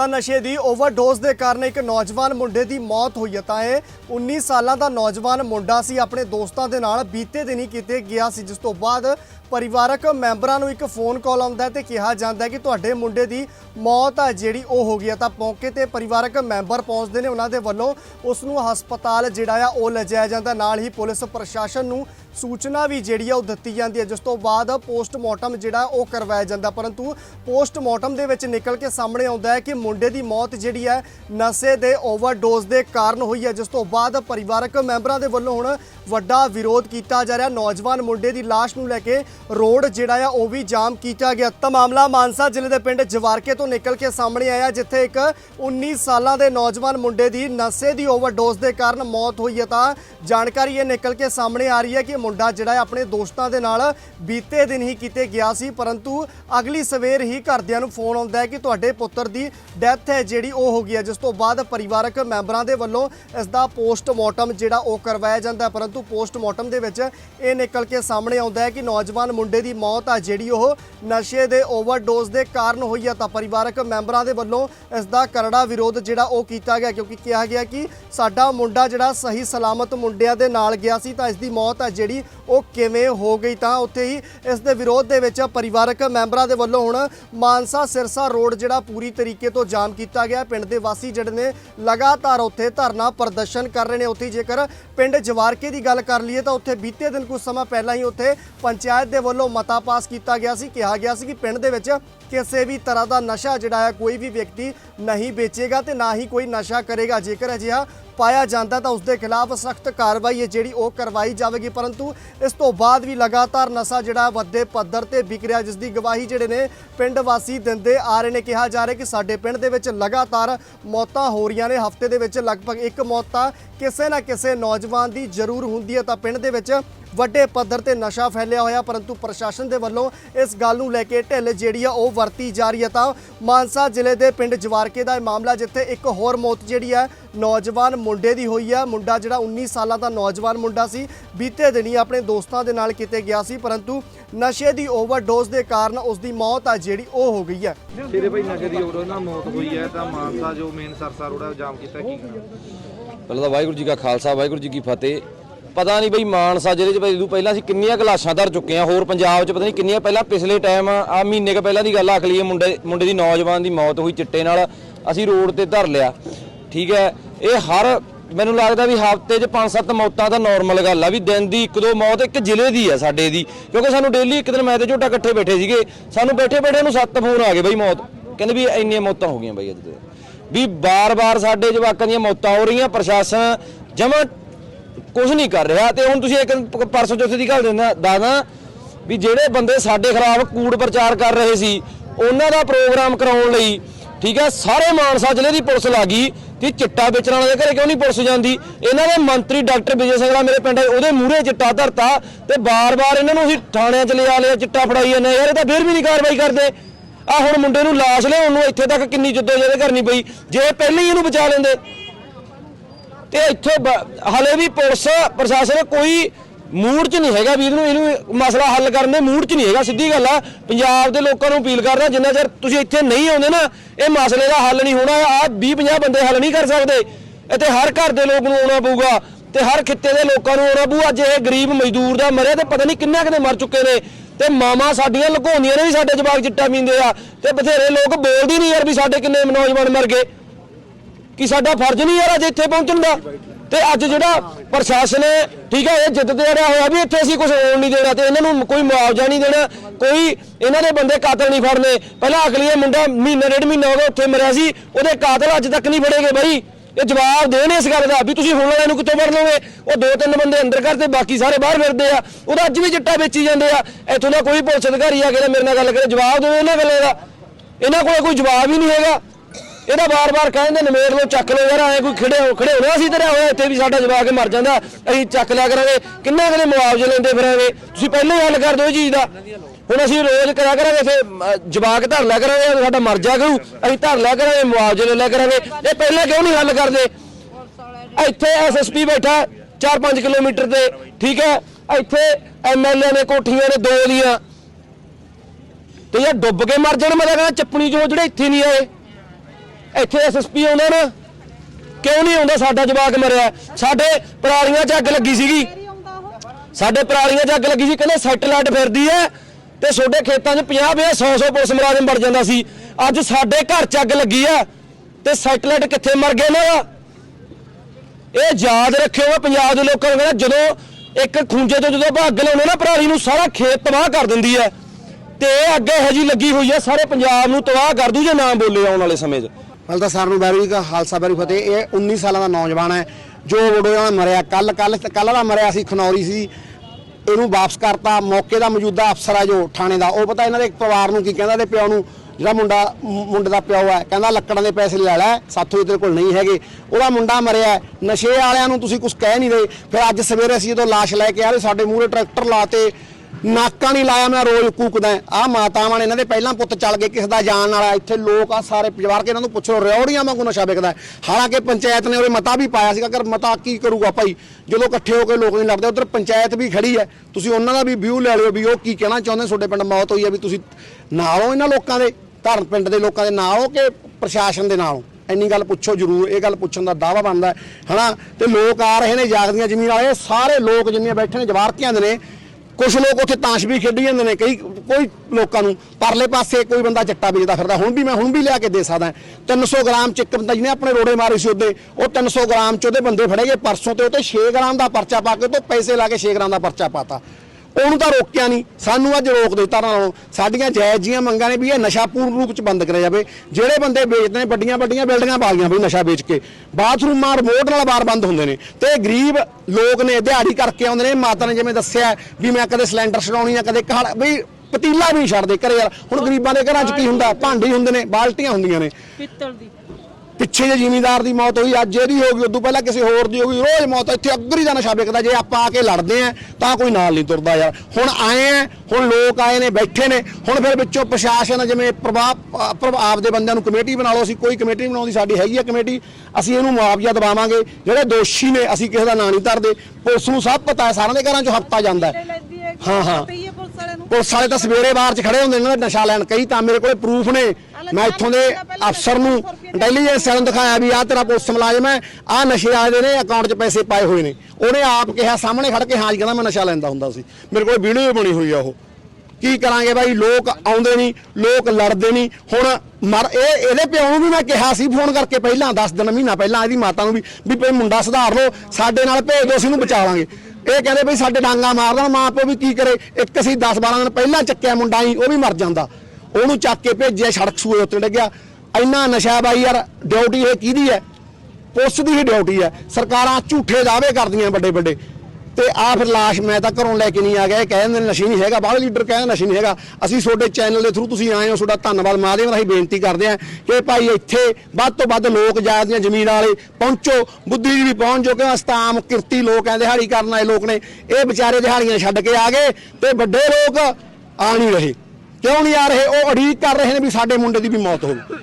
ਤਾਂ ਨਸ਼ੇ ਦੀ ਓਵਰਡੋਜ਼ ਦੇ ਕਾਰਨ ਇੱਕ ਨੌਜਵਾਨ ਮੁੰਡੇ ਦੀ ਮੌਤ ਹੋਈ ਹੈ। ਤਾਂ ਇਹ 19 ਸਾਲਾਂ ਦਾ ਨੌਜਵਾਨ ਮੁੰਡਾ ਸੀ। ਆਪਣੇ ਦੋਸਤਾਂ ਦੇ ਨਾਲ ਬੀਤੇ ਦਿਨੀ ਕਿਤੇ ਗਿਆ ਸੀ, ਜਿਸ ਤੋਂ ਬਾਅਦ ਪਰਿਵਾਰਕ ਮੈਂਬਰਾਂ ਨੂੰ ਇੱਕ ਫੋਨ ਕਾਲ ਆਉਂਦਾ ਹੈ ਤੇ ਕਿਹਾ ਜਾਂਦਾ ਹੈ ਕਿ ਤੁਹਾਡੇ ਮੁੰਡੇ ਦੀ ਮੌਤ ਆ ਜਿਹੜੀ ਉਹ ਹੋ ਗਈ ਹੈ ਤਾਂ ਮੌਕੇ ਤੇ ਪਰਿਵਾਰਕ ਮੈਂਬਰ ਪਹੁੰਚਦੇ ਨੇ ਉਹਨਾਂ ਦੇ ਵੱਲੋਂ। ਉਸ ਨੂੰ ਹਸਪਤਾਲ ਜਿਹੜਾ ਆ, ਉਹ ਲਿਜਾਇਆ ਜਾਂਦਾ। ਨਾਲ ਹੀ ਪੁਲਿਸ ਪ੍ਰਸ਼ਾਸਨ ਨੂੰ ਸੂਚਨਾ ਵੀ ਜਿਹੜੀ ਆ, ਉਹ ਦਿੱਤੀ ਜਾਂਦੀ ਹੈ। ਜਿਸ ਤੋਂ ਬਾਅਦ ਪੋਸਟਮਾਰਟਮ ਜਿਹੜਾ, ਉਹ ਕਰਵਾਇਆ ਜਾਂਦਾ। ਪਰੰਤੂ ਪੋਸਟਮਾਰਟਮ ਦੇ ਵਿੱਚ ਨਿਕਲ ਕੇ ਸਾਹਮਣੇ ਆਉਂਦਾ ਹੈ ਕਿ ਮੁੰਡੇ ਦੀ ਮੌਤ ਜਿਹੜੀ ਹੈ ਨਸ਼ੇ ਦੇ ਓਵਰਡੋਜ਼ ਦੇ ਕਾਰਨ ਹੋਈ ਹੈ ਜਿਸ ਤੋਂ ਬਾਅਦ ਪਰਿਵਾਰਕ ਮੈਂਬਰਾਂ ਦੇ ਵੱਲੋਂ ਹੁਣ ਵੱਡਾ ਵਿਰੋਧ ਕੀਤਾ ਜਾ ਰਿਹਾ। ਨੌਜਵਾਨ ਮੁੰਡੇ ਦੀ ਲਾਸ਼ ਨੂੰ ਲੈ ਕੇ ਰੋਡ ਜਿਹੜਾ ਆ, ਉਹ ਵੀ ਜਾਮ ਕੀਤਾ ਗਿਆ। ਤਾਂ ਮਾਮਲਾ ਮਾਨਸਾ ਜ਼ਿਲ੍ਹੇ ਦੇ ਪਿੰਡ ਜਵਾਰਕੇ ਤੋਂ ਨਿਕਲ ਕੇ ਸਾਹਮਣੇ ਆਇਆ, ਜਿੱਥੇ ਇੱਕ 19 ਸਾਲਾਂ ਦੇ ਨੌਜਵਾਨ ਮੁੰਡੇ ਦੀ ਨਸ਼ੇ ਦੀ ਓਵਰਡੋਜ਼ ਦੇ ਕਾਰਨ ਮੌਤ ਹੋਈ ਹੈ। ਤਾਂ ਜਾਣਕਾਰੀ ਇਹ ਨਿਕਲ ਕੇ ਸਾਹਮਣੇ ਆ ਰਹੀ ਹੈ ਕਿ ਮੁੰਡਾ ਜਿਹੜਾ ਹੈ ਆਪਣੇ ਦੋਸਤਾਂ ਦੇ ਨਾਲ ਬੀਤੇ ਦਿਨ ਹੀ ਕਿਤੇ ਗਿਆ ਸੀ, ਪਰੰਤੂ ਅਗਲੀ ਸਵੇਰ ਹੀ ਘਰਦਿਆਂ ਨੂੰ ਫੋਨ ਆਉਂਦਾ ਹੈ ਕਿ ਤੁਹਾਡੇ ਪੁੱਤਰ ਦੀ ਡੈਥ ਹੈ, ਜਿਹੜੀ ਉਹ ਹੋ ਗਈ ਹੈ। ਜਿਸ ਤੋਂ ਬਾਅਦ ਪਰਿਵਾਰਕ ਮੈਂਬਰਾਂ ਦੇ ਵੱਲੋਂ ਇਸ ਦਾ ਪੋਸਟਮਾਰਟਮ ਜਿਹੜਾ ਉਹ ਕਰਵਾਇਆ ਜਾਂਦਾ ਪਰੰਤੂ ਪੋਸਟਮਾਰਟਮ ਦੇ ਵਿੱਚ ਇਹ ਨਿਕਲ ਕੇ ਸਾਹਮਣੇ ਆਉਂਦਾ ਹੈ ਕਿ ਨੌਜਵਾਨ ਮੁੰਡੇ ਦੀ ਮੌਤ ਆ ਜਿਹੜੀ ਉਹ ਨਸ਼ੇ ਦੇ ਓਵਰਡੋਜ਼ ਦੇ ਕਾਰਨ ਹੋਈ ਹੈ ਤਾਂ ਪਰਿਵਾਰਕ ਮੈਂਬਰਾਂ ਦੇ ਵੱਲੋਂ ਇਸ ਦਾ ਕਰੜਾ ਵਿਰੋਧ ਜਿਹੜਾ ਉਹ ਕੀਤਾ ਗਿਆ, ਕਿਉਂਕਿ ਕਿਹਾ ਗਿਆ ਕਿ ਸਾਡਾ ਮੁੰਡਾ ਜਿਹੜਾ ਸਹੀ ਸਲਾਮਤ ਮੁੰਡਿਆਂ ਦੇ ਨਾਲ ਗਿਆ ਸੀ ਤਾਂ ਇਸ ਦੀ ਮੌਤ ਹੈ ਜਿਹੜੀ ਉਹ ਕਿਵੇਂ ਹੋ ਗਈ ਤਾਂ ਉੱਥੇ ਹੀ ਇਸ ਦੇ ਵਿਰੋਧ ਦੇ ਵਿੱਚ ਪਰਿਵਾਰਕ ਮੈਂਬਰਾਂ ਦੇ ਵੱਲੋਂ ਹੁਣ ਮਾਨਸਾ ਸਿਰਸਾ ਰੋਡ ਜਿਹੜਾ ਪੂਰੀ ਤਰੀਕੇ ਤੋਂ ਜਾਮ ਕੀਤਾ ਗਿਆ। ਪਿੰਡ ਦੇ ਵਾਸੀ ਜਿਹੜੇ ਨੇ ਲਗਾਤਾਰ ਉੱਥੇ ਧਰਨਾ ਪ੍ਰਦਰਸ਼ਨ ਕਰ ਰਹੇ ਨੇ। ਉੱਥੇ ਜੇਕਰ ਪਿੰਡ ਜਵਾਰਕੇ ਦੀ ਗੱਲ ਕਰ ਲਈਏ ਤਾਂ ਉੱਥੇ ਬੀਤੇ ਦਿਨ ਕੁਝ ਸਮਾਂ ਪਹਿਲਾਂ ਹੀ ਉੱਥੇ ਪੰਚਾਇਤ ਦੇ ਵੱਲੋਂ ਮਤਾ ਪਾਸ ਕੀਤਾ ਗਿਆ ਸੀ, ਕਿਹਾ ਗਿਆ ਸੀ ਕਿ ਪਿੰਡ ਦੇ ਵਿੱਚ ਕਿਸੇ ਵੀ ਤਰ੍ਹਾਂ ਦਾ ਨਸ਼ਾ ਜਿਹੜਾ ਹੈ, ਕੋਈ ਵੀ ਵਿਅਕਤੀ ਨਹੀਂ ਵੇਚੇਗਾ ਤੇ ਨਾ ਹੀ ਕੋਈ ਨਸ਼ਾ ਕਰੇਗਾ। ਜੇਕਰ ਅਜਿਹਾ ਪਾਇਆ ਜਾਂਦਾ ਤਾਂ ਉਸ ਦੇ ਖਿਲਾਫ ਸਖਤ ਕਾਰਵਾਈ ਹੈ ਜਿਹੜੀ ਉਹ ਕਰਵਾਈ ਜਾਵੇਗੀ। ਪਰੰਤੂ ਇਸ ਤੋਂ ਬਾਅਦ ਵੀ ਲਗਾਤਾਰ ਨਸ਼ਾ ਜਿਹੜਾ ਵੱਡੇ ਪੱਧਰ ਤੇ ਵਿਕ ਰਿਹਾ, ਜਿਸ ਦੀ ਗਵਾਹੀ ਜਿਹੜੇ ਨੇ ਪਿੰਡ ਵਾਸੀ ਦਿੰਦੇ ਆ ਰਹੇ ਨੇ। ਕਿਹਾ ਜਾ ਰਿਹਾ ਕਿ ਸਾਡੇ ਪਿੰਡ ਦੇ ਵਿੱਚ ਲਗਾਤਾਰ ਮੌਤਾਂ ਹੋ ਰਹੀਆਂ ਨੇ। ਹਫ਼ਤੇ ਦੇ ਵਿੱਚ ਲਗਭਗ ਇੱਕ ਮੌਤ ਤਾਂ ਕਿਸੇ ਨਾ ਕਿਸੇ ਨੌਜਵਾਨ ਦੀ ਜ਼ਰੂਰ ਹੁੰਦੀ ਹੈ। ਤਾਂ ਪਿੰਡ ਦੇ ਵਿੱਚ ਵੱਡੇ ਪੱਧਰ ਤੇ ਨਸ਼ਾ ਫੈਲਿਆ ਹੋਇਆ, ਪਰੰਤੂ ਪ੍ਰਸ਼ਾਸਨ ਦੇ ਵੱਲੋਂ ਇਸ ਗੱਲ ਨੂੰ ਲੈ ਕੇ ਢਿੱਲ ਜਿਹੜੀ ਆ ਉਹ ਵਰਤੀ ਜਾ ਰਹੀ ਹੈ। ਤਾਂ ਮਾਨਸਾ ਜ਼ਿਲ੍ਹੇ ਦੇ ਪਿੰਡ ਜਵਾਰਕੇ ਦਾ ਇਹ ਮਾਮਲਾ, ਜਿੱਥੇ ਇੱਕ ਹੋਰ ਮੌਤ ਜਿਹੜੀ ਹੈ ਨੌਜਵਾਨ ਮੁੰਡੇ ਦੀ ਹੋਈ ਹੈ ਮੁੰਡਾ ਜਿਹੜਾ 19 ਸਾਲਾਂ ਦਾ ਨੌਜਵਾਨ ਮੁੰਡਾ ਸੀ। ਬੀਤੇ ਦਿਨੀ ਆਪਣੇ ਦੋਸਤਾਂ ਦੇ ਨਾਲ ਕਿਤੇ ਗਿਆ ਸੀ ਪਰੰਤੂ ਨਸ਼ੇ ਦੀ ਓਵਰਡੋਜ਼ ਦੇ ਕਾਰਨ ਉਸ ਦੀ ਮੌਤ ਆ ਜਿਹੜੀ ਉਹ ਹੋ ਗਈ ਹੈ ਤੇਰੇ ਭਾਈ ਨਸ਼ੇ ਦੀ ਉਦੋਂ ਨਾਲ ਮੌਤ ਹੋਈ ਹੈ ਤਾਂ ਮਾਨਸਾ ਜੋ ਮੇਨ ਸਰਸਾ ਹੈ ਜਾਮ ਕੀਤਾ ਕੀ ਕਰਾਂ ਪਹਿਲਾਂ ਤਾਂ ਵਾਹਿਗੁਰੂ ਜੀ ਕਾ ਖਾਲਸਾ ਵਾਹਿਗੁਰੂ ਜੀ ਕੀ ਫਤਿਹ। ਪਤਾ ਨਹੀਂ ਬਈ ਮਾਨਸਾ ਜ਼ਿਲ੍ਹੇ 'ਚ ਬਈ ਇਦੋਂ ਪਹਿਲਾਂ ਅਸੀਂ ਕਿੰਨੀਆਂ ਕਲਾਸਾਂ ਧਰ ਚੁੱਕੇ ਆ ਹੋਰ ਪੰਜਾਬ 'ਚ ਪਤਾ ਨਹੀਂ ਕਿੰਨੀਆਂ ਪਹਿਲਾਂ ਪਿਛਲੇ ਟਾਈਮ ਆ ਮਹੀਨੇ ਕ ਪਹਿਲਾਂ ਦੀ ਗੱਲ ਆਖ ਲਈਏ ਮੁੰਡੇ ਮੁੰਡੇ ਦੀ ਨੌਜਵਾਨ ਦੀ ਮੌਤ ਹੋਈ ਚਿੱਟੇ ਨਾਲ। ਅਸੀਂ ਰੋਡ ਤੇ ਧਰ ਲਿਆ। ਠੀਕ ਹੈ, ਇਹ ਹਰ ਮੈਨੂੰ ਲੱਗਦਾ ਵੀ ਹਫ਼ਤੇ 'ਚ 5-7 ਮੌਤਾਂ ਤਾਂ ਨਾਰਮਲ ਗੱਲ ਆ, ਵੀ ਦਿਨ ਦੀ ਇੱਕ ਦੋ ਮੌਤ ਇੱਕ ਜ਼ਿਲ੍ਹੇ ਦੀ ਆ ਸਾਡੇ ਦੀ, ਕਿਉਂਕਿ ਸਾਨੂੰ ਡੇਲੀ ਇੱਕ ਦਿਨ ਮੈਂ ਤੇ ਝੋਟਾ ਇਕੱਠੇ ਬੈਠੇ ਸੀਗੇ, ਸਾਨੂੰ ਬੈਠੇ ਬੈਠੇ ਨੂੰ ਸੱਤ ਫੋਨ ਆ ਗਏ ਬਈ ਮੌਤ, ਕਹਿੰਦੇ ਵੀ ਇੰਨੀਆਂ ਮੌਤਾਂ ਹੋ ਗਈਆਂ ਬਈ ਅੱਜ ਦੇ ਵੀ ਬਾਰ-ਬਾਰ ਸਾਡੇ ਜਵਾਕਾਂ ਦੀਆਂ ਮੌਤਾਂ ਹੋ ਰਹੀਆਂ, ਪ੍ਰਸ਼ਾਸਨ ਜਮਾ ਕੁਝ ਨਹੀਂ ਕਰ ਰਿਹਾ, ਤੇ ਹੁਣ ਤੁਸੀਂ ਇੱਕ ਪਰਸੋਂ ਚੌਥੇ ਦੀ ਗੱਲ ਦਿੰਦਾ, ਦਾਦਾ, ਵੀ ਜਿਹੜੇ ਬੰਦੇ ਸਾਡੇ ਖਿਲਾਫ ਕੂੜ ਪ੍ਰਚਾਰ ਕਰ ਰਹੇ ਸੀ, ਉਹਨਾਂ ਦਾ ਪ੍ਰੋਗਰਾਮ ਕਰਾਉਣ ਲਈ, ਠੀਕ ਹੈ, ਸਾਰੇ ਮਾਨਸਾ ਜ਼ਿਲ੍ਹੇ ਦੀ ਪੁਲਿਸ ਲੱਗੀ ਕਿ ਚਿੱਟਾ ਵੇਚਣ ਵਾਲੇ ਦੇ ਘਰੇ ਕਿਉਂ ਨਹੀਂ ਪੁਲਿਸ ਜਾਂਦੀ? ਇਹਨਾਂ ਦੇ ਮੰਤਰੀ ਡਾਕਟਰ ਵਿਜੇ ਸਿੰਘਲਾ ਮੇਰੇ ਪਿੰਡ ਆਏ, ਉਹਦੇ ਮੂਹਰੇ ਚਿੱਟਾ ਧਰਤਾ ਤੇ ਬਾਰ-ਬਾਰ ਇਹਨਾਂ ਨੂੰ ਅਸੀਂ ਥਾਣਿਆਂ 'ਚ ਲਿਆ ਲਿਆ ਚਿੱਟਾ ਫੜਾਈ ਜਾਂਦੇ ਯਾਰ ਇਹ ਤਾਂ ਫਿਰ ਵੀ ਨਹੀਂ ਕਾਰਵਾਈ ਕਰਦੇ। ਆ ਹੁਣ ਮੁੰਡੇ ਨੂੰ ਲਾਸ਼ ਲਿਆਉਣ ਨੂੰ ਇੱਥੇ ਤੱਕ ਕਿੰਨੀ ਜਦੋਜਹਿਦ ਕਰਨੀ ਪਈ ਜੇ ਪਹਿਲਾਂ ਹੀ ਇਹਨੂੰ ਬਚਾ ਲੈਂਦੇ। ਤੇ ਇੱਥੇ ਬ- ਹਲੇ ਵੀ ਪੁਲਿਸ ਪ੍ਰਸ਼ਾਸਨ ਕੋਈ ਮੂਡ 'ਚ ਨਹੀਂ ਹੈਗਾ ਵੀਰ ਨੂੰ, ਇਹਨੂੰ ਮਸਲਾ ਹੱਲ ਕਰਨ ਦੇ ਮੂਡ 'ਚ ਨਹੀਂ ਹੈਗਾ, ਸਿੱਧੀ ਗੱਲ ਆ। ਪੰਜਾਬ ਦੇ ਲੋਕਾਂ ਨੂੰ ਅਪੀਲ ਕਰਦਾ, ਜਿੰਨਾ ਚਿਰ ਤੁਸੀਂ ਇੱਥੇ ਨਹੀਂ ਆਉਂਦੇ ਨਾ, ਇਹ ਮਸਲੇ ਦਾ ਹੱਲ ਨਹੀਂ ਹੋਣਾ ਆ 20 50 ਬੰਦੇ ਹੱਲ ਨਹੀਂ ਕਰ ਸਕਦੇ। ਇੱਥੇ ਹਰ ਘਰ ਦੇ ਲੋਕ ਨੂੰ ਆਉਣਾ ਪਊਗਾ, ਤੇ ਹਰ ਖਿੱਤੇ ਦੇ ਲੋਕਾਂ ਨੂੰ ਆਉਣਾ ਪਊ। ਅੱਜ ਇਹ ਗਰੀਬ ਮਜ਼ਦੂਰ ਦਾ ਮਰਿਆ ਤੇ ਪਤਾ ਨਹੀਂ ਕਿੰਨਾ ਕਿੰਨੇ ਮਰ ਚੁੱਕੇ ਨੇ। ਤੇ ਮਾਮਾ ਸਾਡੀਆਂ ਲੁਕਾਉਂਦੀਆਂ ਨੇ ਵੀ ਸਾਡੇ ਜਵਾਕ ਚਿੱਟਾ ਪੀਂਦੇ ਆ। ਤੇ ਬਥੇਰੇ ਲੋਕ ਬੋਲਦੇ ਨਹੀਂ ਯਾਰ ਵੀ ਸਾਡੇ ਕਿੰਨੇ ਨੌਜਵਾਨ ਮਰ ਗਏ। ਕਿ ਸਾਡਾ ਫਰਜ਼ ਨਹੀਂ ਯਾਰ ਅੱਜ ਇੱਥੇ ਪਹੁੰਚਣ ਦਾ? ਤੇ ਅੱਜ ਜਿਹੜਾ ਪ੍ਰਸ਼ਾਸਨ ਹੈ, ਠੀਕ ਹੈ, ਇਹ ਜਿੱਦ ਤੇ ਅੜਿਆ ਹੋਇਆ ਵੀ ਇੱਥੇ ਅਸੀਂ ਕੁਝ ਹੋਣ ਨਹੀਂ ਦੇਣਾ ਤੇ ਇਹਨਾਂ ਨੂੰ ਕੋਈ ਮੁਆਵਜ਼ਾ ਨਹੀਂ ਦੇਣਾ, ਕੋਈ ਇਹਨਾਂ ਦੇ ਬੰਦੇ ਕਾਤਲ ਨਹੀਂ ਫੜਨੇ। ਪਹਿਲਾਂ ਅਗਲੀ ਅਗਲੀਏ ਮੁੰਡਾ ਮਹੀਨਾ, ਡੇਢ ਮਹੀਨਾ ਹੋ ਗਿਆ ਉੱਥੇ ਮਰਿਆ ਸੀ, ਉਹਦੇ ਕਾਤਲ ਅੱਜ ਤੱਕ ਨਹੀਂ ਫੜੇਗੇ ਬਾਈ। ਇਹ ਜਵਾਬ ਦੇਣ ਇਸ ਗੱਲ ਦਾ ਵੀ ਤੁਸੀਂ ਹੁਣ ਵਾਲਿਆਂ ਨੂੰ ਕਿੱਥੋਂ ਫੜ ਲਓਗੇ? ਉਹ ਦੋ ਤਿੰਨ ਬੰਦੇ ਅੰਦਰ ਕਰਦੇ ਬਾਕੀ ਸਾਰੇ ਬਾਹਰ ਫਿਰਦੇ ਆ, ਉਹਦਾ ਅੱਜ ਵੀ ਚਿੱਟਾ ਵੇਚੀ ਜਾਂਦੇ ਆ। ਇੱਥੋਂ ਦਾ ਕੋਈ ਪੁਲਿਸ ਅਧਿਕਾਰੀ ਆ ਕੇ ਮੇਰੇ ਨਾਲ ਗੱਲ ਕਰੇ, ਜਵਾਬ ਦਿਓ ਉਹਨਾਂ ਗੱਲਾਂ ਦਾ। ਇਹਨਾਂ ਕੋਲ ਕੋਈ ਜਵਾਬ ਹੀ ਨਹੀਂ ਹੈਗਾ। ਇਹਦਾ ਬਾਰ-ਬਾਰ ਕਹਿੰਦੇ ਨਵੇੜ ਲੋ ਚੱਕ ਲੋ ਯਾਰ, ਐ ਕੋਈ ਖੜੇ ਹੋ ਖੜੇ ਹੋਣਾ ਸੀ ਤੇਰਾ ਹੋਇਆ ਇੱਥੇ ਵੀ ਸਾਡਾ ਜਵਾਕ ਮਰ ਜਾਂਦਾ। ਅਸੀਂ ਚੱਕ ਲਿਆ ਕਰਾਂਗੇ। ਕਿੰਨੇ ਕਦੇ ਮੁਆਵਜ਼ੇ ਲੈਂਦੇ ਫਿਰਾਂਗੇ? ਤੁਸੀਂ ਪਹਿਲਾਂ ਹੀ ਹੱਲ ਕਰ ਦਿਓ ਇਹ ਚੀਜ਼ ਦਾ। ਹੁਣ ਅਸੀਂ ਰੋਜ਼ ਕਰਿਆ ਕਰਾਂਗੇ, ਇੱਥੇ ਜਵਾਕ ਧਰ ਲਿਆ ਕਰਾਂਗੇ ਸਾਡਾ ਮਰ ਜਾ ਕਰੂ। ਅਸੀਂ ਧਰ ਲਿਆ ਕਰਾਂਗੇ, ਮੁਆਵਜ਼ੇ ਲੈ ਲਿਆ ਕਰਾਂਗੇ। ਇਹ ਪਹਿਲਾਂ ਕਿਉਂ ਨਹੀਂ ਹੱਲ ਕਰਦੇ? ਇੱਥੇ ਐਸਐਸਪੀ ਬੈਠਾ 4-5 ਕਿਲੋਮੀਟਰ ਤੇ, ਠੀਕ ਹੈ? ਇੱਥੇ ਐਮਐਲਏ ਨੇ ਕੋਠੀਆਂ ਨੇ, ਦੋ ਦੀਆਂ। ਤੇ ਇਹ ਡੁੱਬ ਕੇ ਮਰ ਜਾਣ, ਮੈਂ ਕਹਿੰਦਾ ਚੱਪਣੀ ਜੋ ਜਿਹੜੇ ਇੱਥੇ ਨਹੀਂ ਆਏ। ਇੱਥੇ ਐਸਐਸਪੀ ਆਉਂਦਾ ਨਾ, ਕਿਉਂ ਨਹੀਂ ਆਉਂਦਾ? ਸਾਡਾ ਜਵਾਕ ਮਰਿਆ। ਸਾਡੇ ਪਰਾਲੀਆਂ 'ਚ ਅੱਗ ਲੱਗੀ ਸੀਗੀ। ਸਾਡੇ ਪਰਾਲੀਆਂ 'ਚ ਅੱਗ ਲੱਗੀ ਸੀ, ਕਹਿੰਦੇ ਸੈਟਲਾਈਟ ਫਿਰਦੀ ਐ ਤੇ ਛੋਡੇ ਖੇਤਾਂ 'ਚ 50 50 100 100 ਪੁਲਿਸ ਮੁਲਾਜ਼ਮ ਵੜ ਜਾਂਦਾ ਸੀ। ਅੱਜ ਸਾਡੇ ਘਰ 'ਚ ਅੱਗ ਲੱਗੀ ਆ ਤੇ ਸੈਟਲਾਈਟ ਕਿੱਥੇ ਮਰ ਗਏ ਨਾ ਇਹ ਯਾਦ ਰੱਖਿਓ ਪੰਜਾਬ ਦੇ ਲੋਕਾਂ ਨੂੰ ਕਹਿੰਦਾ, ਜਦੋਂ ਇੱਕ ਖੂੰਜੇ ਤੋਂ ਜਦੋਂ ਆਪਾਂ ਅੱਗ ਲਾਉਂਦੇ ਨਾ, ਪਰਾਲੀ ਨੂੰ ਸਾਰਾ ਖੇਤ ਤਬਾਹ ਕਰ ਦਿੰਦੀ ਹੈ। ਤੇ ਇਹ ਅੱਗੇ ਇਹੋ ਜਿਹੀ ਲੱਗੀ ਹੋਈ ਹੈ, ਸਾਰੇ ਪੰਜਾਬ ਨੂੰ ਤਬਾਹ ਕਰ ਦੂ, ਜੇ ਨਾ ਬੋਲੇ ਆਉਣ ਵਾਲੇ ਸਮੇਂ 'ਚ। ਪਹਿਲਾਂ ਤਾਂ ਸਰ ਨੂੰ ਬੈਰੀ ਦਾ ਖਾਲਸਾ ਬੈਰੀ ਫਤਿਹ। ਇਹ 19 ਸਾਲਾਂ ਦਾ ਨੌਜਵਾਨ ਹੈ, ਜੋ ਵਡੋਦਰਾ ਨਾਲ ਮਰਿਆ। ਕੱਲ ਕੱਲ ਕੱਲ ਦਾ ਮਰਿਆ ਸੀ, ਖਨੌਰੀ ਸੀ। ਇਹਨੂੰ ਵਾਪਸ ਕਰਤਾ। ਮੌਕੇ ਦਾ ਮੌਜੂਦਾ ਅਫਸਰ ਹੈ ਜੋ ਥਾਣੇ ਦਾ। ਉਹ ਪਤਾ ਇਹਨਾਂ ਦੇ ਪਰਿਵਾਰ ਨੂੰ ਕੀ ਕਹਿੰਦਾ ਤੇ ਪਿਓ ਨੂੰ, ਜਿਹੜਾ ਮੁੰਡਾ, ਮੁੰਡੇ ਦਾ ਪਿਓ ਹੈ ਕਹਿੰਦਾ ਲੱਕੜਾਂ ਦੇ ਪੈਸੇ ਲੈ ਲੈ, ਸਾਥੋਂ ਤੇਰੇ ਕੋਲ ਨਹੀਂ ਹੈਗੇ। ਉਹਦਾ ਮੁੰਡਾ ਮਰਿਆ ਨਸ਼ੇ ਵਾਲਿਆਂ ਨੂੰ ਤੁਸੀਂ ਕੁਝ ਕਹਿ ਨਹੀਂ ਰਹੇ। ਫਿਰ ਅੱਜ ਸਵੇਰੇ ਅਸੀਂ ਜਦੋਂ ਲਾਸ਼ ਲੈ ਕੇ ਆ ਰਹੇ, ਸਾਡੇ ਮੂਹਰੇ ਟਰੈਕਟਰ ਲਾਤੇ ਨਾਕਾ ਨਹੀਂ ਲਾਇਆ ਮੈਂ ਰੋਜ਼ ਕੂਕਦਾ ਆ ਮਾਤਾਵਾਂ ਨੇ ਇਹਨਾਂ ਦੇ ਪਹਿਲਾਂ ਪੁੱਤ ਚੱਲ ਗਏ ਕਿਸੇ ਦਾ ਜਾਣ ਵਾਲਾ। ਇੱਥੇ ਲੋਕ ਆ ਸਾਰੇ ਪਰਿਵਾਰ ਕੇ ਇਹਨਾਂ ਨੂੰ ਪੁੱਛੋ ਰਿਉੜੀਆਂ ਵਾਂਗੂ ਨਸ਼ਾ ਵਿਕਦਾ। ਹਾਲਾਂਕਿ ਪੰਚਾਇਤ ਨੇ ਉਹਦੇ ਮਤਾ ਵੀ ਪਾਇਆ ਸੀਗਾ ਕਿ ਮਤਾ ਕੀ ਕਰੂਗਾ ਭਾਈ? ਜਦੋਂ ਇਕੱਠੇ ਹੋ ਕੇ ਲੋਕ ਨਹੀਂ ਲੜਦੇ ਉਧਰ ਪੰਚਾਇਤ ਵੀ ਖੜੀ ਹੈ। ਤੁਸੀਂ ਉਹਨਾਂ ਦਾ ਵੀ ਵਿਊ ਲੈ ਲਿਓ ਵੀ ਉਹ ਕੀ ਕਹਿਣਾ ਚਾਹੁੰਦੇ ਤੁਹਾਡੇ ਪਿੰਡ ਮੌਤ ਹੋਈ ਹੈ ਵੀ ਤੁਸੀਂ ਨਾਲੋਂ ਇਹਨਾਂ ਲੋਕਾਂ ਦੇ? ਧਰਨ ਪਿੰਡ ਦੇ ਲੋਕਾਂ ਦੇ ਨਾਲੋਂ ਕਿ ਪ੍ਰਸ਼ਾਸਨ ਦੇ ਨਾਲੋਂ ਇੰਨੀ ਗੱਲ ਪੁੱਛੋ ਜਰੂਰ ਇਹ ਗੱਲ ਪੁੱਛਣ ਦਾ ਦਾਵਾ ਬਣਦਾ ਹੈ, ਹਨਾ? ਤੇ ਲੋਕ ਆ ਰਹੇ ਨੇ ਜਾਗਦੀਆਂ ਜ਼ਮੀਨ ਵਾਲੇ ਸਾਰੇ ਲੋਕ ਜਿੰਨੇ ਬੈਠੇ ਨੇ ਜਵਾਰਤੀਆਂ ਦੇ ਨੇ ਕੁਝ ਲੋਕ ਉੱਥੇ ਤਾਸ਼ ਵੀ ਖੇਡੀ ਜਾਂਦੇ ਨੇ, ਕਈ, ਕੋਈ ਲੋਕਾਂ ਨੂੰ, ਪਰਲੇ ਪਾਸੇ ਕੋਈ ਬੰਦਾ ਚੱਟਾ ਵੇਚਦਾ ਫਿਰਦਾ, ਹੁਣ ਵੀ ਮੈਂ ਹੁਣ ਵੀ ਲਿਆ ਕੇ ਦੇ ਸਕਦਾ। 300 ਗ੍ਰਾਮ ਚ ਇੱਕ ਬੰਦਾ ਜਿਹਨੇ ਆਪਣੇ ਰੋੜੇ ਮਾਰੇ ਸੀ ਉਹਦੇ, ਉਹ 300 ਗ੍ਰਾਮ ਚ ਉਹਦੇ ਬੰਦੇ ਫੜੇ ਗਏ, ਪਰਸੋਂ ਤੇ ਉਹ ਤੇ 6 ਗ੍ਰਾਮ ਦਾ ਪਰਚਾ ਪਾ ਕੇ ਉਹ ਤੋਂ ਪੈਸੇ ਲਾ ਕੇ 6 ਗ੍ਰਾਮ ਦਾ ਪਰਚਾ ਪਾਤਾ। ਉਹਨੂੰ ਤਾਂ ਰੋਕਿਆ ਨਹੀਂ। ਸਾਨੂੰ ਅੱਜ ਰੋਕ ਦਿੱਤਾ ਨਾਲੋਂ ਸਾਡੀਆਂ ਜਾਇਜ਼ ਜੀਆਂ ਮੰਗਾਂ ਨੇ ਵੀ ਇਹ ਨਸ਼ਾ ਪੂਰਨ ਰੂਪ ਚ ਬੰਦ ਕਰਿਆ ਜਾਵੇ। ਜਿਹੜੇ ਬੰਦੇ ਵੇਚਦੇ ਨੇ ਵੱਡੀਆਂ ਵੱਡੀਆਂ ਬਿਲਡਿੰਗਾਂ ਬਾਲੀਆਂ ਬਈ ਨਸ਼ਾ ਵੇਚ ਕੇ। ਬਾਥਰੂਮਾਂ ਰਿਮੋਟ ਨਾਲ ਬਾਰ ਬੰਦ ਹੁੰਦੇ ਨੇ। ਤੇ ਗਰੀਬ ਲੋਕ ਨੇ ਦਿਹਾੜੀ ਕਰਕੇ ਆਉਂਦੇ ਨੇ। ਮਾਤਾ ਨੇ ਜਿਵੇਂ ਦੱਸਿਆ ਵੀ ਮੈਂ ਕਦੇ ਸਿਲੰਡਰ ਛਡਾਉਣੀ ਆ ਕਦੇ ਕਹਾੜ ਬਈ ਪਤੀਲਾ ਵੀ ਨਹੀਂ ਛੱਡਦੇ ਘਰੇ ਯਾਰ। ਹੁਣ ਗਰੀਬਾਂ ਦੇ ਘਰਾਂ 'ਚ ਕੀ ਹੁੰਦਾ? ਭਾਂਡੇ ਹੁੰਦੇ ਨੇ ਬਾਲਟੀਆਂ ਹੁੰਦੀਆਂ ਨੇ। ਪਿੱਤਲ ਦੀ। ਪਿੱਛੇ ਜੇ ਜ਼ਿਮੀਂਦਾਰ ਦੀ ਮੌਤ ਹੋਈ ਅੱਜ ਇਹਦੀ ਹੋ ਗਈ ਉਦੋਂ ਪਹਿਲਾਂ ਕਿਸੇ ਹੋਰ ਦੀ ਹੋ ਗਈ ਰੋਜ਼ ਮੌਤ ਇੱਥੇ ਅਗਰੀ ਦਾ ਨਸ਼ਾ ਵਿਕਦਾ ਜੇ ਆਪਾਂ ਆ ਕੇ ਲੜਦੇ ਆ ਤਾਂ ਕੋਈ ਨਾਲ ਨਹੀਂ ਤੁਰਦਾ ਯਾਰ। ਹੁਣ ਆਏ ਆ ਹੁਣ ਲੋਕ ਆਏ ਨੇ ਬੈਠੇ ਨੇ ਹੁਣ ਫਿਰ ਵਿੱਚੋਂ ਪ੍ਰਸ਼ਾਸਨ ਜਿਵੇਂ ਪ੍ਰਭਾਵ ਪ੍ਰਭਾਵ ਦੇ ਬੰਦਿਆਂ ਨੂੰ ਕਮੇਟੀ ਬਣਾ ਲਓ ਅਸੀਂ ਕੋਈ ਕਮੇਟੀ ਨਹੀਂ ਬਣਾਉਂਦੀ ਸਾਡੀ ਹੈਗੀ ਆ ਕਮੇਟੀ ਅਸੀਂ ਇਹਨੂੰ ਮੁਆਵਜ਼ਾ ਦਿਵਾਵਾਂਗੇ। ਜਿਹੜੇ ਦੋਸ਼ੀ ਨੇ ਅਸੀਂ ਕਿਸੇ ਦਾ ਨਾਂ ਨਹੀਂ ਧਰਦੇ। ਪੁਲਿਸ ਨੂੰ ਸਭ ਪਤਾ ਹੈ ਸਾਰਿਆਂ ਦੇ ਘਰਾਂ 'ਚੋਂ ਹਫਤਾ ਜਾਂਦਾ ਹੈ। ਹੈ ਪੁਲਿਸ ਵਾਲੇ ਤਾਂ ਸਵੇਰੇ ਬਾਹਰ 'ਚ ਖੜੇ ਹੁੰਦੇ ਨੇ ਨਸ਼ਾ ਲੈਣ ਕਈ ਤਾਂ ਮੇਰੇ ਕੋਲੇ ਪ੍ਰੂਫ ਨੇ। ਮੈਂ ਇੱਥੋਂ ਦੇ ਅਫਸਰ ਨੂੰ ਇੰਟੈਲੀਜੈਂਸ ਵਾਲਿਆਂ ਨੂੰ ਦਿਖਾਇਆ ਵੀ ਆਹ ਤੇਰਾ ਪੁਲਿਸ ਮੁਲਾਜ਼ਮ ਹੈ ਆਹ ਨਸ਼ੇ ਵਾਲੇ ਨੇ ਅਕਾਊਂਟ 'ਚ ਪੈਸੇ ਪਾਏ ਹੋਏ ਨੇ। ਉਹਨੇ ਆਪ ਕਿਹਾ ਸਾਹਮਣੇ ਖੜ ਕੇ ਹਾਂ ਜੀ ਕਹਿੰਦਾ ਮੈਂ ਨਸ਼ਾ ਲੈਂਦਾ ਹੁੰਦਾ ਸੀ। ਮੇਰੇ ਕੋਲ ਵੀਡੀਓ ਬਣੀ ਹੋਈ ਆ ਉਹ। ਕੀ ਕਰਾਂਗੇ ਬਾਈ? ਲੋਕ ਆਉਂਦੇ ਨਹੀਂ ਲੋਕ ਲੜਦੇ ਨਹੀਂ। ਹੁਣ ਮਰ ਇਹ ਇਹਦੇ ਪਿਓ ਨੂੰ ਵੀ ਮੈਂ ਕਿਹਾ ਸੀ ਫੋਨ ਕਰਕੇ ਪਹਿਲਾਂ 10 ਦਿਨ ਮਹੀਨਾ ਪਹਿਲਾਂ ਇਹਦੀ ਮਾਤਾ ਨੂੰ ਵੀ ਵੀ ਭਈ ਮੁੰਡਾ ਸੁਧਾਰ ਲਓ ਸਾਡੇ ਨਾਲ ਭੇਜ ਦਿਓ ਅਸੀਂ ਇਹਨੂੰ ਬਚਾ ਲਾਂਗੇ। ਇਹ ਕਹਿੰਦੇ ਬਈ ਸਾਡੇ ਡਾਂਗਾ ਮਾਰਦਾ ਮਾਂ ਪਿਓ ਵੀ ਕੀ ਕਰੇ? ਇੱਕ ਅਸੀਂ 10 12 ਦਿਨ ਪਹਿਲਾਂ ਚੱਕਿਆ ਮੁੰਡਾ ਹੀ ਉਹ ਵੀ ਮਰ ਜਾਂਦਾ। ਉਹਨੂੰ ਚੱਕ ਕੇ ਭੇਜਿਆ, ਸੜਕ ਸੂਏ ਉੱਤੇ ਡਿੱਗਿਆ। ਇੰਨਾ ਨਸ਼ਾ ਬਾਈ ਯਾਰ, ਡਿਊਟੀ ਇਹ ਕਿਹਦੀ ਹੈ? ਪੁਲਿਸ ਦੀ ਹੀ ਡਿਊਟੀ ਹੈ। ਸਰਕਾਰਾਂ ਝੂਠੇ ਦਾਅਵੇ ਕਰਦੀਆਂ ਵੱਡੇ ਵੱਡੇ। ਤੇ ਆ ਫਿਰ ਲਾਸ਼ ਮੈਂ ਤਾਂ ਘਰੋਂ ਲੈ ਕੇ ਨਹੀਂ ਆ ਗਿਆ। ਇਹ ਕਹਿੰਦੇ ਨੇ ਨਸ਼ੀ ਨਹੀਂ ਹੈਗਾ ਬਾਹਰ ਲੀਡਰ ਕਹਿੰਦੇ ਨਸ਼ੀ ਨਹੀਂ ਹੈਗਾ। ਅਸੀਂ ਤੁਹਾਡੇ ਚੈਨਲ ਦੇ ਥਰੂ ਤੁਸੀਂ ਆਏ ਹੋ, ਤੁਹਾਡਾ ਧੰਨਵਾਦ ਮਾਧਿਅਮ ਰਾਹੀਂ ਬੇਨਤੀ ਕਰਦੇ ਆ ਕਿ ਭਾਈ ਇੱਥੇ ਵੱਧ ਤੋਂ ਵੱਧ ਲੋਕ ਜਾਇਦੀਆਂ ਜ਼ਮੀਨ ਵਾਲੇ ਪਹੁੰਚੋ। ਬੁੱਧੀਜੀਵੀ ਪਹੁੰਚ ਜੋ ਕਿ ਅਸਤਾਮ ਕਿਰਤੀ ਲੋਕ ਐ ਦਿਹਾੜੀ ਕਰਨ ਵਾਲੇ ਲੋਕ ਨੇ। ਇਹ ਵਿਚਾਰੇ ਦਿਹਾੜੀਆਂ ਛੱਡ ਕੇ ਆ ਗਏ ਤੇ ਵੱਡੇ ਲੋਕ ਆ ਨਹੀਂ ਰਹੇ। ਕਿਉਂ ਨਹੀਂ ਆ ਰਹੇ? ਉਹ ਉਡੀਕ ਕਰ ਰਹੇ ਨੇ ਵੀ ਸਾਡੇ ਮੁੰਡੇ ਦੀ ਵੀ ਮੌਤ ਹੋਵੇ